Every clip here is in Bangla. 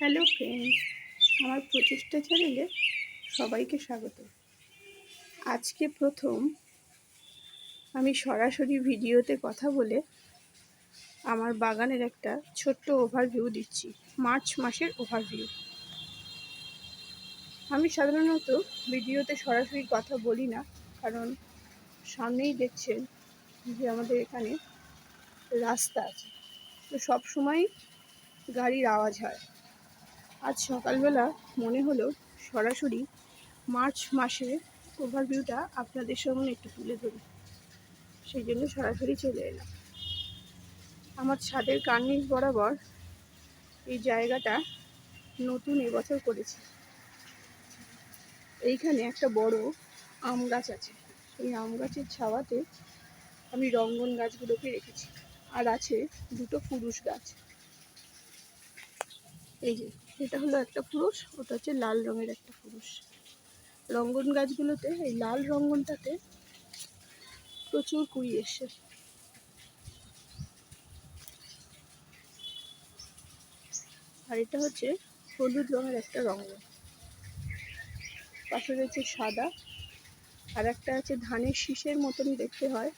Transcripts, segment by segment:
হ্যালো ফ্রেন্ডস আমার প্রচেষ্টা চ্যানেলে সবাইকে স্বাগত। আজকে প্রথম আমি সরাসরি ভিডিওতে কথা বলে আমার বাগানের একটা ছোট্ট ওভারভিউ দিচ্ছি, মার্চ মাসের ওভারভিউ আমি সাধারণত ভিডিওতে সরাসরি কথা বলি না, কারণ সামনেই দেখছেন যে আমাদের এখানে রাস্তা আছে। তো সব সময় গাড়ির আওয়াজ হয়। আজ সকালবেলা মনে হলো সরাসরি মার্চ মাসে ওভারভিউটা আপনাদের সামনে একটু তুলে ধরি। সেই জন্য সরাসরি চলে এলাম। আমার ছাদের কার্নিশ বরাবর এই জায়গাটা নতুন এবছর করেছি। এইখানে একটা বড় আম গাছ আছে। এই আম গাছের ছাওয়াতে আমি রঙ্গন গাছগুলোকে রেখেছি। আর আছে দুটো পুরুষ গাছ। এই যে এটা হলো একটা পুরুষ, ওটা হচ্ছে লাল রঙের একটা পুরুষ। রঙ্গন গাছগুলোতে, এই লাল রঙ্গনটাতে প্রচুর কুড়ি এসছে আর এটা হচ্ছে হলুদ রঙের একটা রঙ্গন। পাশে রয়েছে সাদা, আর একটা আছে ধানের শীষের মতনই দেখতে হয়,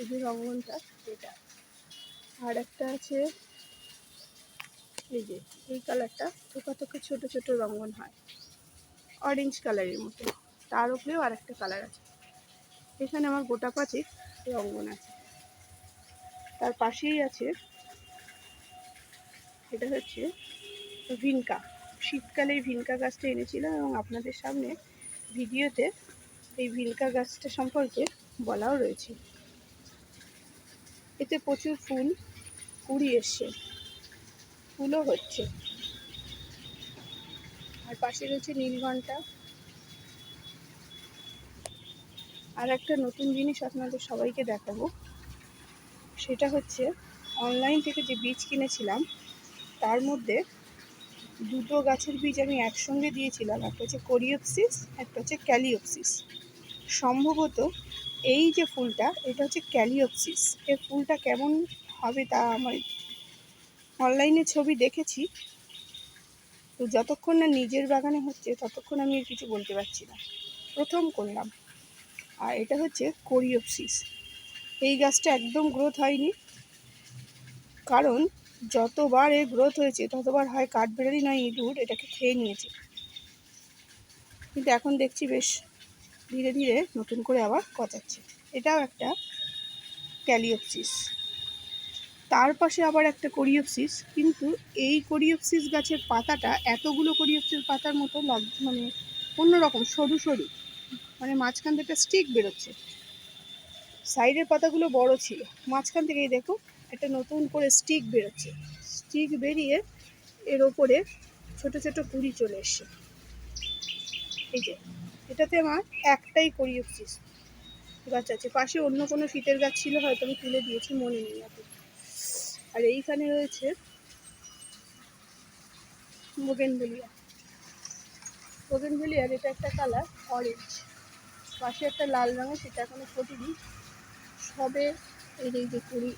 এই যে রঙ্গনটা এটা আর একটা আছে এই যে, এই কালারটা থোকা থোকা ছোট ছোট রঙন হয়। অরেঞ্জ কালারের মতো। তার উপরেও আর একটা কালার আছে। এখানে আমার গোটা পাঁচেক রঙ্গন আছে। তার পাশেই আছে, এটা হচ্ছে ভিনকা। শীতকালে এই ভিনকা গাছটা এনেছিলাম এবং আপনাদের সামনে ভিডিওতে এই ভিনকা গাছটা সম্পর্কে বলাও রয়েছে। এতে প্রচুর ফুল কুড়ি এসছে। ফুলও হচ্ছে। আর পাশে রয়েছে নীলঘণ্টা আর একটা নতুন জিনিস আপনাদের সবাইকে দেখাবো। সেটা হচ্ছে অনলাইন থেকে যে বীজ কিনেছিলাম, তার মধ্যে দুটো গাছের বীজ আমি একসঙ্গে দিয়েছিলাম। একটা হচ্ছে কোরিওপসিস, একটা হচ্ছে ক্যালিওপসিস। সম্ভবত এই যে ফুলটা, এটা হচ্ছে ক্যালিওপসিস। এর ফুলটা কেমন হবে তা আমার অনলাইনে ছবি দেখেছি, তো যতক্ষণ না নিজের বাগানে হচ্ছে, ততক্ষণ আমি আর কিছু বলতে পারছি না। প্রথম করলাম। আর এটা হচ্ছে কোরিওপসিস। এই গাছটা একদম গ্রোথ হয়নি। কারণ যতবার এ গ্রোথ হয়েছে, ততবার হয় কাঠবেড়ালি নয়, ইঁদুর এটাকে খেয়ে নিয়েছে। কিন্তু এখন দেখছি বেশ ধীরে ধীরে নতুন করে আবার কচাচ্ছে। এটাও একটা ক্যালিওপসিস। তার পাশে আবার একটা কোরিওপসিস, কিন্তু এই কোরিওপসিস গাছের পাতাটা এতগুলো কোরিওপসিস পাতার মতো লাগ মানে অন্যরকম সরু সরু মানে মাঝখান থেকে স্টিক বেরোচ্ছে। সাইডের পাতাগুলো বড় ছিল, মাঝখান থেকেই দেখো একটা নতুন করে স্টিক বেরোচ্ছে। স্টিক বেরিয়ে এর ওপরে ছোট ছোট কুড়ি চলে এসছে। এই যে, এটাতে আমার একটাই কোরিওপসিস গাছ আছে। পাশে অন্য কোনো শীতের গাছ ছিল, হয়তো আমি তুলে দিয়েছি, মনে নেই এখন। আর এইখানে রয়েছে মোগেনভেলিয়া। মোগেনভেলিয়ার এটা একটা কালার অরেঞ্জ পাশে একটা লাল রঙের, সেটা এখনও ফোটেনি। সবে এই যে কুড়ি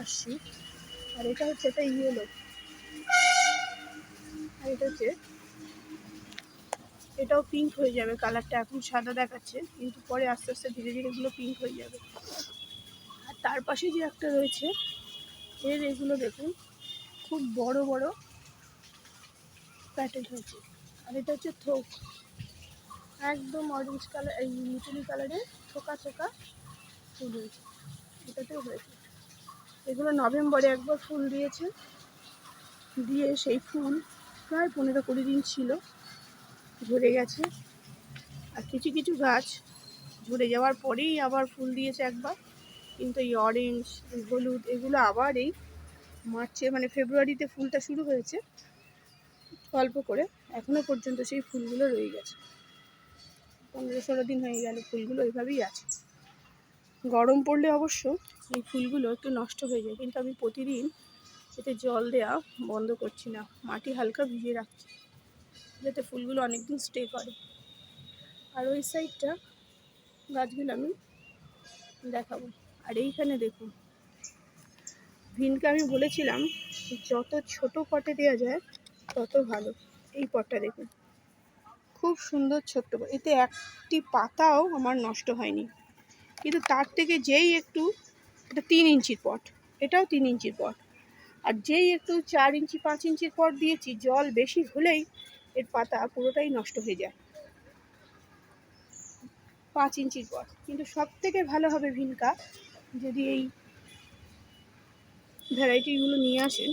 আসছি। আর এটা হচ্ছে একটা ইয়েলো আর এটা হচ্ছে, এটাও পিঙ্ক হয়ে যাবে কালারটা এখন সাদা দেখাচ্ছে। কিন্তু পরে আস্তে আস্তে ধীরে ধীরে এগুলো পিঙ্ক হয়ে যাবে। আর তার পাশে যে একটা রয়েছে এর এগুলো দেখুন, খুব বড় বড় প্যাটেল হয়েছে। আর এটা হচ্ছে থোক। একদম অরেঞ্জ কালার এই মিটুলি কালারের থোকা থোকা ফুল হয়েছে। এটাতেও হয়েছে। এগুলো নভেম্বরে একবার ফুল দিয়েছে। দিয়ে সেই ফুল প্রায় পনেরো কুড়ি দিন ছিল। ঝরে গেছে। আর কিছু কিছু গাছ ঝরে যাওয়ার পরেই আবার ফুল দিয়েছে একবার। কিন্তু এই অরেঞ্জ হলুদ এগুলো আবার এই মার্চে মানে ফেব্রুয়ারিতে ফুলটা শুরু হয়েছে। অল্প করে। এখনও পর্যন্ত সেই ফুলগুলো রয়ে গেছে। পনেরো ষোলো দিন হয়ে গেল, ফুলগুলো ওইভাবেই আছে। গরম পড়লে অবশ্য এই ফুলগুলো একটু নষ্ট হয়ে যায়। কিন্তু আমি প্রতিদিন এতে জল দেওয়া বন্ধ করছি না। মাটি হালকা ভিজিয়ে রাখছি, যাতে ফুলগুলো অনেকদিন স্টে করে। আর ওই সাইডটা গাছগুলো আমি দেখাবো। আর এইখানে দেখুন। ভিনকে আমি বলেছিলাম যত ছোট পটে দেওয়া যায়, তত ভালো। এই পটটা দেখুন। খুব সুন্দর ছোট্ট। এতে একটি পাতাও আমার নষ্ট হয়নি। কিন্তু তার থেকে যেই একটু, এটা তিন ইঞ্চির পট। এটাও তিন ইঞ্চির পট। আর যেই একটু চার ইঞ্চি, পাঁচ ইঞ্চির পট দিয়েছি, জল বেশি হলেই এর পাতা পুরোটাই নষ্ট হয়ে যায়। পাঁচ ইঞ্চির পট। কিন্তু সব থেকে ভালো হবে ভিনকা যদি এই ভ্যারাইটিগুলো নিয়ে আসেন,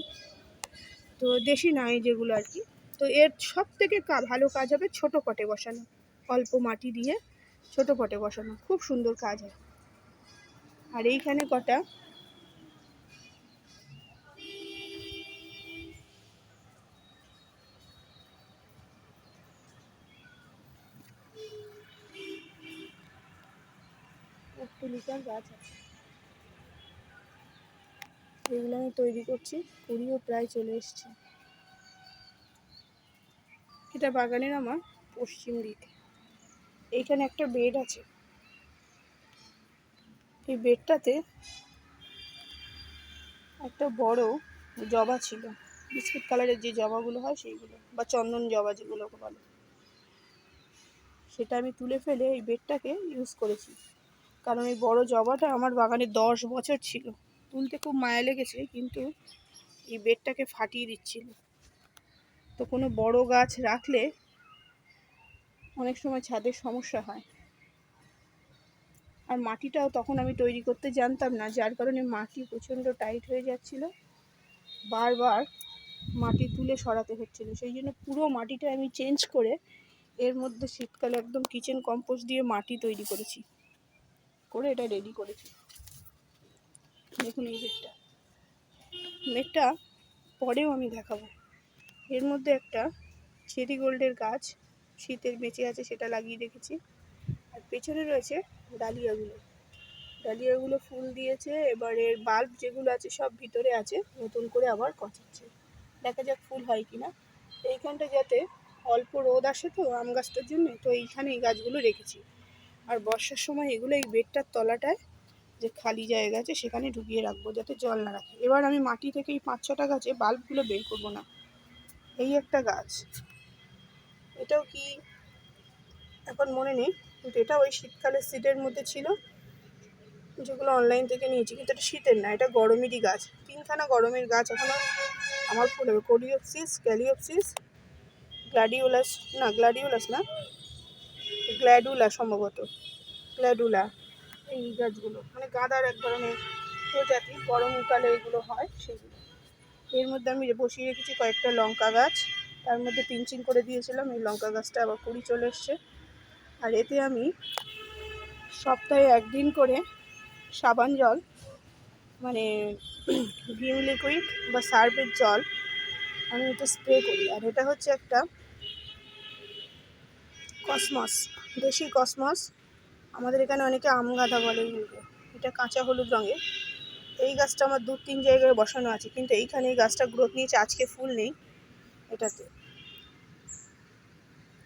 তো দেশি নয় যেগুলো আর কি, তো এর সব থেকে ভালো কাজ হবে ছোট পটে বসানো, অল্প মাটি দিয়ে ছোট পটে বসানো, খুব সুন্দর কাজ হয়। আর এইখানে কটা লিটার গাছ আছে। এগুলো আমি তৈরি করছি কুড়িও প্রায় চলে এসছে। এটা বাগানের আমার পশ্চিম দিক। এইখানে একটা বেড আছে। এই বেডটাতে একটা বড় জবা ছিল। বিস্কুট কালারের যে জবাগুলো হয় সেইগুলো, বা চন্দন জবা যেগুলোকে বলে। সেটা আমি তুলে ফেলে এই বেডটাকে ইউজ করেছি। কারণ এই বড় জবাটা আমার বাগানে দশ বছর ছিল। তুলতে খুব মায়া লেগেছে, কিন্তু এই বেডটাকে ফাটিয়ে দিচ্ছিল। তো কোনো বড় গাছ রাখলে অনেক সময় ছাদের সমস্যা হয়। আর মাটিটাও তখন আমি তৈরি করতে জানতাম না, যার কারণে মাটি প্রচণ্ড টাইট হয়ে যাচ্ছিল। বারবার মাটি তুলে সরাতে হচ্ছিল, সেই জন্য পুরো মাটিটা আমি চেঞ্জ করে এর মধ্যে শীতকালে একদম কিচেন কম্পোস্ট দিয়ে মাটি তৈরি করেছি, করে এটা রেডি করেছি। দেখুন এই বেডটা। মেটটা পরেও আমি দেখাবো। এর মধ্যে একটা চেরি গোল্ডের গাছ শীতের বেঁচে আছে সেটা লাগিয়ে রেখেছি। আর পেছনে রয়েছে ডালিয়াগুলো। ডালিয়াগুলো ফুল দিয়েছে, এবার এর বাল্ব যেগুলো আছে সব ভিতরে আছে, নতুন করে আবার কচাচ্ছে। দেখা যাক ফুল হয় কি না এইখানটা যাতে অল্প রোদ আসে তো আম গাছটার জন্য, তো এইখানে এই গাছগুলো রেখেছি। আর বর্ষার সময় এগুলো এই বেডটার তলাটায় যে খালি জায়গা আছে সেখানে ঢুকিয়ে রাখব যাতে জল না রাখে। এবার আমি মাটি থেকে এই পাঁচ ছটা গাছে বাল্বগুলো বের করব না। এই একটা গাছ। এটাও কি? এখন মনে নেই, কিন্তু এটা ওই শীতকালের সিটের মধ্যে ছিল, যেগুলো অনলাইন থেকে নিয়েছি, কিন্তু এটা শীতের না, এটা গরমেরই গাছ। তিনখানা গরমের গাছ এখনও আমার ফুল হবে কোরিওপসিস, ক্যালিওপসিস, গ্লাডিওলাস, না গ্লাডিওলাস না, গ্ল্যাডুলা সম্ভবত, গ্ল্যাডুলা। এই গাছগুলো। মানে গাঁদার এক ধরনের প্রজাতি গরমকালে এগুলো হয় সেগুলো। এর মধ্যে আমি বসিয়ে রেখেছি কয়েকটা লঙ্কা গাছ। তার মধ্যে পিঞ্চিং করে দিয়েছিলাম, এই লঙ্কা গাছটা আবার কুড়ি চলে এসছে। আর এতে আমি সপ্তাহে একদিন করে সাবান জল মানে ভিম লিকুইড বা সার্ফের জল আমি এটা স্প্রে করি। আর এটা হচ্ছে একটা কসমস, দেশি কসমস। আমাদের এখানে অনেকে আম গাঁদা বলে এগুলোকে। এটা কাঁচা হলুদ রঙের। এই গাছটা আমার দু তিন জায়গায় বসানো আছে, কিন্তু এইখানে এই গাছটা গ্রোথ নিয়েছে, আজকে ফুল নেই এটাতে।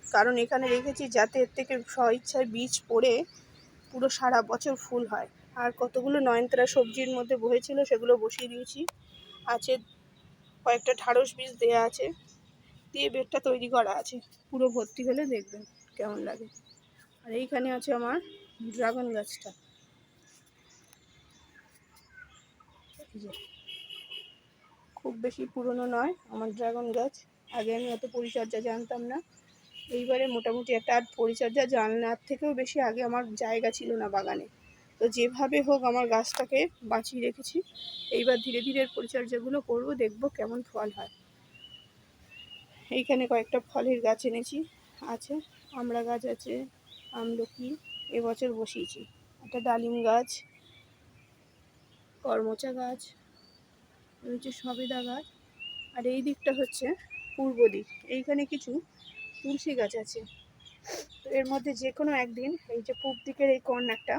কারণ এখানে রেখেছি যাতে এর থেকে স্বইচ্ছায় বীজ পড়ে পুরো সারা বছর ফুল হয়। আর কতগুলো নয়নতারা সবজির মধ্যে বহেছিল সেগুলো বসিয়ে দিয়েছি। আছে কয়েকটা ঢাড়স বীজ দেওয়া আছে, দিয়ে বেডটা তৈরি করা আছে। পুরো ভর্তি হলে দেখবেন কেমন লাগে। আর এইখানে আছে আমার ড্রাগন গাছটা। খুব বেশি পুরনো নয় আমার ড্রাগন গাছ। আগে আমি অত পরিচর্যা জানতাম না। এইবারে মোটামুটি একটা আর পরিচর্যা জানার থেকেও বেশি আগে আমার জায়গা ছিল না বাগানে। তো যেভাবে হোক আমার গাছটাকে বাঁচিয়ে রেখেছি। এইবার ধীরে ধীরে পরিচর্যাগুলো করব, দেখব কেমন ফল হয়। এইখানে কয়েকটা ফলের গাছ এনেছি। আছে, আমড়া গাছ আছে, আমলকি এবছর বসিয়েছি। একটা ডালিম গাছ, করমচা গাছ রয়েছে সবেদা গাছ, আর এই দিকটা হচ্ছে পূর্ব দিক। এইখানে কিছু তুলসী গাছ আছে। তো এর মধ্যে যে কোনো একদিন এই যে পূব দিকের এই কর্নারটা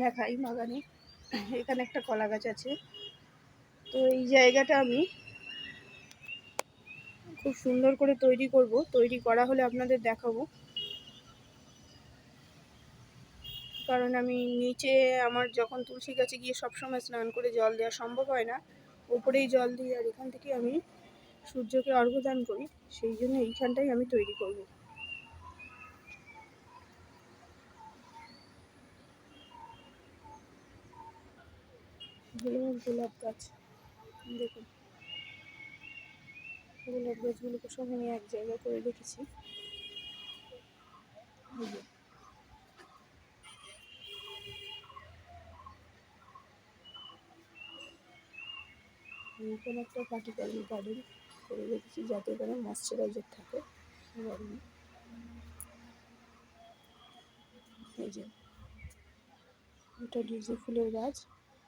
দেখাই বাগানে। এখানে একটা কলা গাছ আছে। তো এই জায়গাটা আমি খুব সুন্দর করে তৈরি করব। তৈরি করা হলে আপনাদের দেখাবো। কারণ আমি নিচে আমার যখন তুলসী গাছে গিয়ে সবসময় স্নান করে জল দেওয়া সম্ভব হয় না, উপরেই জল দিই আর এখান থেকে আমি সূর্যকে অর্ঘ্য দান করি, সেই জন্য এইখানটাই আমি তৈরি করব। গোলাপ গাছ, দেখুন। গোলাপ গাছগুলোকে সব আমি এক জায়গায় করে রেখেছি। এখানে একটা ভার্টিক্যাল গার্ডেন করে রেখেছি, যাতে এখানে ময়শ্চারাইজার থাকে। গরমে এই যে, এটা ডিজি ফুলের গাছ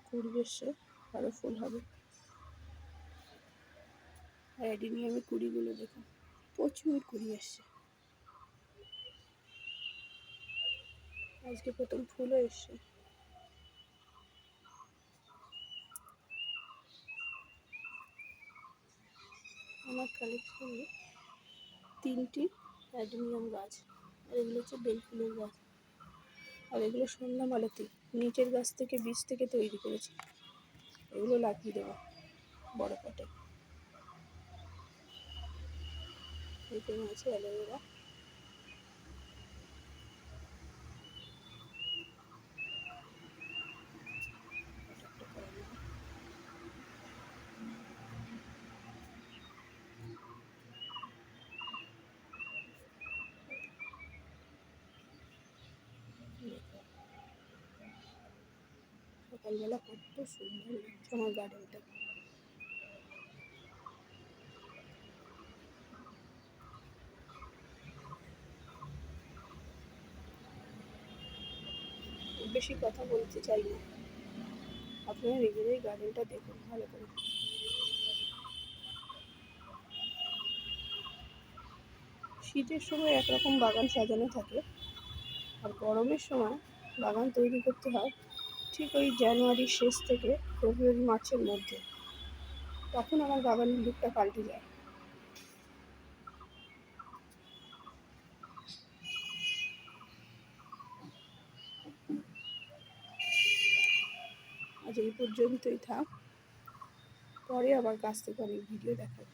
কুড়ি এসছে আরও ফুল হবে। অ্যাডিনিয়ামে কুড়িগুলো দেখুন, প্রচুর কুড়ি এসছে আজকে প্রথম ফুলও এসছে। আমার কালেকশনে তিনটি অ্যাডিনিয়াম গাছ, আর এগুলো হচ্ছে বেলফুলের গাছ। আর এগুলো সন্ধ্যা মালতি নিচের গাছ থেকে বীজ থেকে তৈরি করেছি। এগুলো লাগিয়ে দেবো বড় পটে। এখানে আছে অ্যালোভেরা সকালবেলা কত সুন্দর লাগছে আমার গার্ডেনটা বেশি কথা বলতে চাই না। আপনারা নিজেরাই গার্ডেনটা দেখুন ভালো করে। শীতের সময় একরকম বাগান সাজানো থাকে, আর গরমের সময় বাগান তৈরি করতে হয় ঠিক ওই জানুয়ারির শেষ থেকে ফেব্রুয়ারি মার্চের মধ্যে, তখন আমার বাগানের লুকটা পাল্টে যায়। আজ এই পর্যন্তই থাক। পরে আবার গাছ থেকে অনেক ভিডিও দেখাবো।